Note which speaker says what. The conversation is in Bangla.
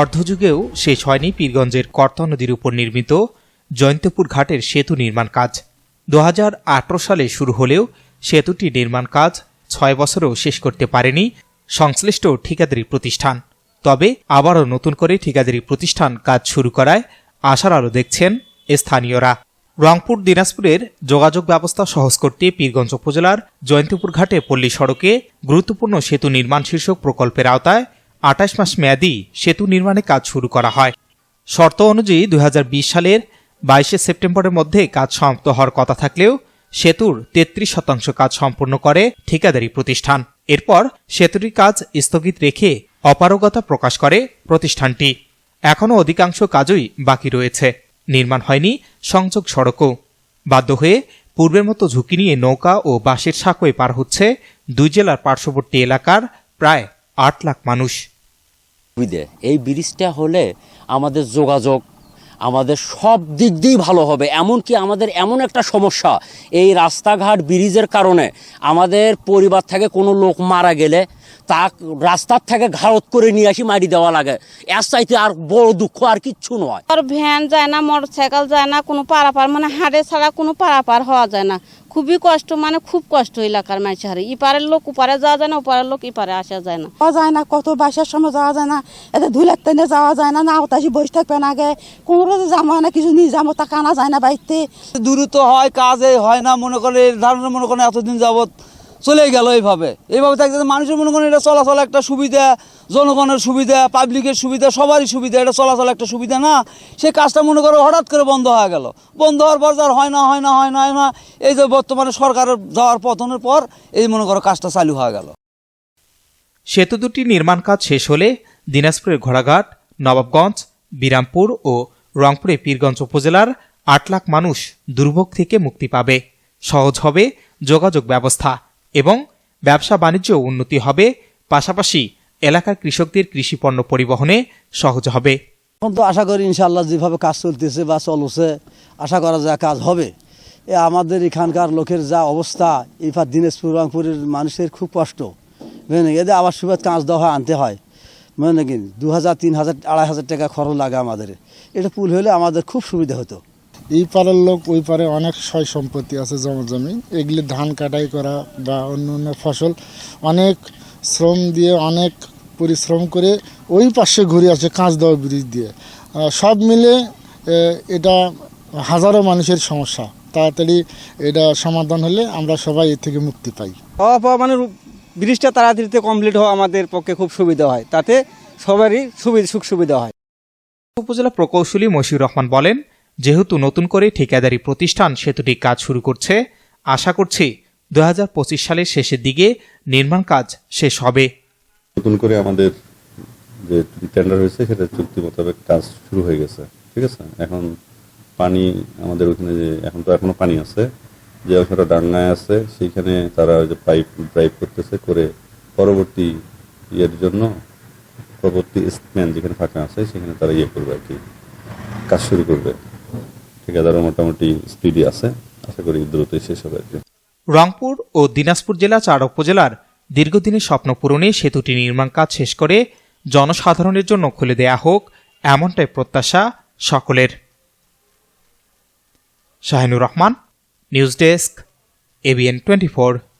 Speaker 1: অর্ধযুগেও শেষ হয়নি পীরগঞ্জের কর্তা নদীর উপর নির্মিত জয়ন্তপুর ঘাটের সেতু নির্মাণ কাজ। দু হাজার আঠারো সালে শুরু হলেও সেতুটি নির্মাণ কাজ ছয় বছরেও শেষ করতে পারেনি সংশ্লিষ্ট ঠিকাদারি প্রতিষ্ঠান। তবে আবারও নতুন করে ঠিকাদারি প্রতিষ্ঠান কাজ শুরু করায় আশার আলো দেখছেন স্থানীয়রা। রংপুর, দিনাজপুরের যোগাযোগ ব্যবস্থা সহজ করতে পীরগঞ্জ উপজেলার জয়ন্তপুর ঘাটে পল্লী সড়কে গুরুত্বপূর্ণ সেতু নির্মাণ শীর্ষক প্রকল্পের আওতায় আঠাশ মাস মেয়াদি সেতু নির্মাণে কাজ শুরু করা হয়। শর্ত অনুযায়ী দু হাজার বিশ সালের বাইশে সেপ্টেম্বরের মধ্যে কাজ সমাপ্ত হওয়ার কথা থাকলেও সেতুর তেত্রিশ শতাংশ কাজ সম্পূর্ণ করে ঠিকাদারি প্রতিষ্ঠান। এরপর সেতুটির কাজ স্থগিত রেখে অপারগতা প্রকাশ করে প্রতিষ্ঠানটি। এখনও অধিকাংশ কাজই বাকি রয়েছে। নির্মাণ হয়নি সংযোগ সড়কও। বাধ্য হয়ে পূর্বের মতো ঝুঁকি নিয়ে নৌকা ও বাঁশের সাঁকোয় পার হচ্ছে দুই জেলার পার্শ্ববর্তী এলাকার প্রায় আট লাখ মানুষ।
Speaker 2: সুবিধে। এই ব্রিজটা হলে আমাদের যোগাযোগ, আমাদের সব দিক দিয়েই ভালো হবে। এমনকি আমাদের এমন একটা সমস্যা, এই রাস্তাঘাট ব্রিজের কারণে আমাদের পরিবার থেকে কোনো লোক মারা গেলে তা রাস্তার থেকে ঘাড়ত করে নিয়ে আসি মারি দেওয়া লাগে। এর চাইতে আর বড় দুঃখ আর কিচ্ছু নয়।
Speaker 3: আর ভ্যান যায় না মোটর সাইকেল যায় না, কোনো পারাপার মানে হাটে ছাড়া কোনো পারাপার হওয়া যায় না। খুবই কষ্ট মানে খুব কষ্ট এলাকার মানুষের ইপারের লোক উপারে যাওয়া যায় না ওপারের লোক ইপারে আসা যায় না।
Speaker 4: যাওয়া যায় না কত বাসার সময় যাওয়া যায় না এতে ধুলের টেনে যাওয়া যায় না না ওতাসি বসে থাকবে না আগে। কোনো রোজে যাব না কিছু নিয়ে যাব তা কানা যায় না বাড়িতে।
Speaker 5: দূরত্ব হয় কাজে হয় না মনে করে এই ধারণা মনে করেন এতদিন যাবৎ চলে গেল এইভাবে। এইভাবে থাকতে মানুষের মনে করেন এটা চলাচল একটা সুবিধা, জনগণের সুবিধা পাবলিকের সুবিধা, সবারই সুবিধা, এটা চলাচল একটা সুবিধা না। সেই কাজটা মনে করো হঠাৎ করে বন্ধ হয়ে গেল। বন্ধ হওয়ার পর যার হয় না হয় না হয় না হয় না, এই যে বর্তমানে সরকারের যাওয়ার পতনের পর এই মনে করো কাজটা চালু হয়ে গেল।
Speaker 1: সেতু দুটি নির্মাণ কাজ শেষ হলে দিনাজপুরের ঘোড়াঘাট, নবাবগঞ্জ, বিরামপুর ও রংপুরে পীরগঞ্জ উপজেলার আট লাখ মানুষ দুর্ভোগ থেকে মুক্তি পাবে। সহজ হবে যোগাযোগ ব্যবস্থা। এবং ব্যবসা বাণিজ্য উন্নতি হবে, পাশাপাশি এলাকার কৃষকদের কৃষিপণ্য পরিবহনে সহজ হবে।
Speaker 6: এখন তো আশা করি ইনশাল্লাহ যেভাবে কাজ চলতেছে বা চলছে, আশা করা যায় কাজ হবে। এ আমাদের এখানকার লোকের যা অবস্থা এবার দিনাজপুর, রংপুরের মানুষের খুব কষ্ট। বুঝলেন এদের আবার সুবিধা কাজ দেওয়া আনতে হয়। বুঝলেন নাকি দু হাজার তিন হাজার আড়াই হাজার টাকা খরচ লাগে আমাদের। এটা পুল হলে আমাদের খুব সুবিধা হতো।
Speaker 7: এই পারের লোক ওই পারে অনেক সয় সম্পত্তি আছে জমা জমি। এগুলি ধান কাটাই করা বা অন্য অন্য ফসল। অনেক শ্রম দিয়ে অনেক পরিশ্রম করে ওই পাশে ঘুরে আসে কাঁচ দেওয়া ব্রিজ দিয়ে। সব মিলে এটা হাজারো মানুষের সমস্যা। তাড়াতাড়ি এটা সমাধান হলে আমরা সবাই এর থেকে মুক্তি পাই।
Speaker 8: হওয়া পাওয়া মানে ব্রিজটা তাড়াতাড়িতে কমপ্লিট হওয়া আমাদের পক্ষে খুব সুবিধা হয়। তাতে সবারই সুবিধা সুখ সুবিধা হয়।
Speaker 1: উপজেলা প্রকৌশলী মশিউর রহমান বলেন যেহেতু নতুন করে ঠিকাদারি প্রতিষ্ঠান সেতুটি কাজ শুরু করছে, আশা করছি দু হাজার পঁচিশ সালের শেষের দিকে নির্মাণ কাজ শেষ হবে।
Speaker 9: নতুন করে আমাদের যে টেন্ডার হয়েছে, সেটা চুক্তি মোতাবেক কাজ শুরু হয়ে গেছে, ঠিক আছে? এখন পানি আমাদের ওখানে যে, এখন তো এখনও পানি আছে, যে অংশটা ডাঙ্গায় আছে, সেইখানে তারা যে পাইপ ড্রাইভ করতেছে করে পরবর্তী ইয়ের জন্য, পরবর্তী স্প্যান যেখানে ফাঁকা আছে, সেখানে তারা ইয়ে করবে আর কি, কাজ শুরু করবে। ঠিকাদারও মোটামুটি স্পিডি আছে। আশা করি দ্রুতই শেষ হবে
Speaker 1: রংপুর ও দিনাজপুর জেলা চার উপজেলার দীর্ঘদিনের স্বপ্ন পূরণে সেতুটি নির্মাণ কাজ শেষ করে জনসাধারণের জন্য খুলে দেয়া হোক এমনটাই প্রত্যাশা সকলের। Shahinur Rahman, news desk ABN twenty